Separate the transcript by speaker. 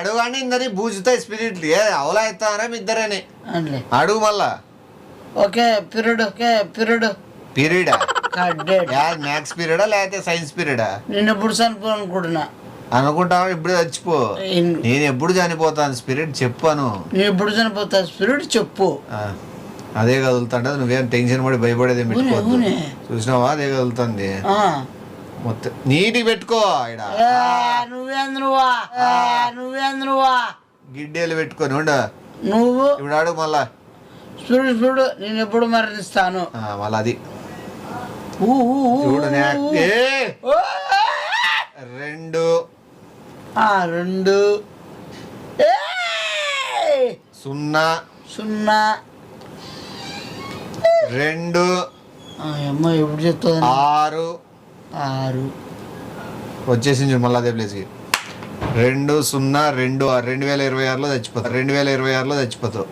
Speaker 1: అడుగండి ఇందరి బూజుతాయి spirit ఏ అవలా మీ ఇద్దరని? అడుగు మళ్ళా.
Speaker 2: ఓకే పీరియడ్ ఓకే పీరియడ్
Speaker 1: పీరియడా
Speaker 2: డేట్
Speaker 1: మ్యాథ్స్ పీరియడా లేకపోతే సైన్స్ పీరియడా
Speaker 2: నేను ఎప్పుడు చనిపోవాలనుకుంటున్నా
Speaker 1: అనుకుంటావా? ఇప్పుడు చచ్చిపో.
Speaker 2: ఇన్-
Speaker 1: నేను ఎప్పుడు చనిపోతాను? స్పిరిట్ చెప్పాను.
Speaker 2: నేను ఎప్పుడు చనిపోతా స్పిరిట్ చెప్పు.
Speaker 1: ఆ, అదే కదులుతుంటది నువ్వేం టెన్షన్ పడి భయపడేది
Speaker 2: ఊనే,
Speaker 1: పెట్టుకోవద్దు.
Speaker 2: ఊనే.
Speaker 1: చూసినావా? అదే కదులుతుంది.
Speaker 2: ఆ.
Speaker 1: మొత్తం నీటి పెట్టుకో
Speaker 2: నువ్వేంద్రువా నువ్వేంద్రువా
Speaker 1: గిడ్డేలు పెట్టుకొని ఉండ.
Speaker 2: నువ్వు?
Speaker 1: ఇప్పుడు అడుగు మళ్ళా.
Speaker 2: చూడు చూడు నేను ఎప్పుడు మరణిస్తాను.
Speaker 1: మళ్ళా అది. చూడు! రెండు.
Speaker 2: ఆ, రెండు!
Speaker 1: సున్నా.
Speaker 2: సున్నా.
Speaker 1: రెండు.
Speaker 2: అమ్మ ఎప్పుడు చెప్తుంది
Speaker 1: ఆరు.
Speaker 2: ఆరు.
Speaker 1: వచ్చేసింది చూడు మళ్ళీ అదే ప్లేస్కి రెండు సున్నా రెండు రెండు వేల ఇరవై ఆరులో చచ్చిపోతావు. రెండు వేల ఇరవై ఆరులో చచ్చిపోతావు.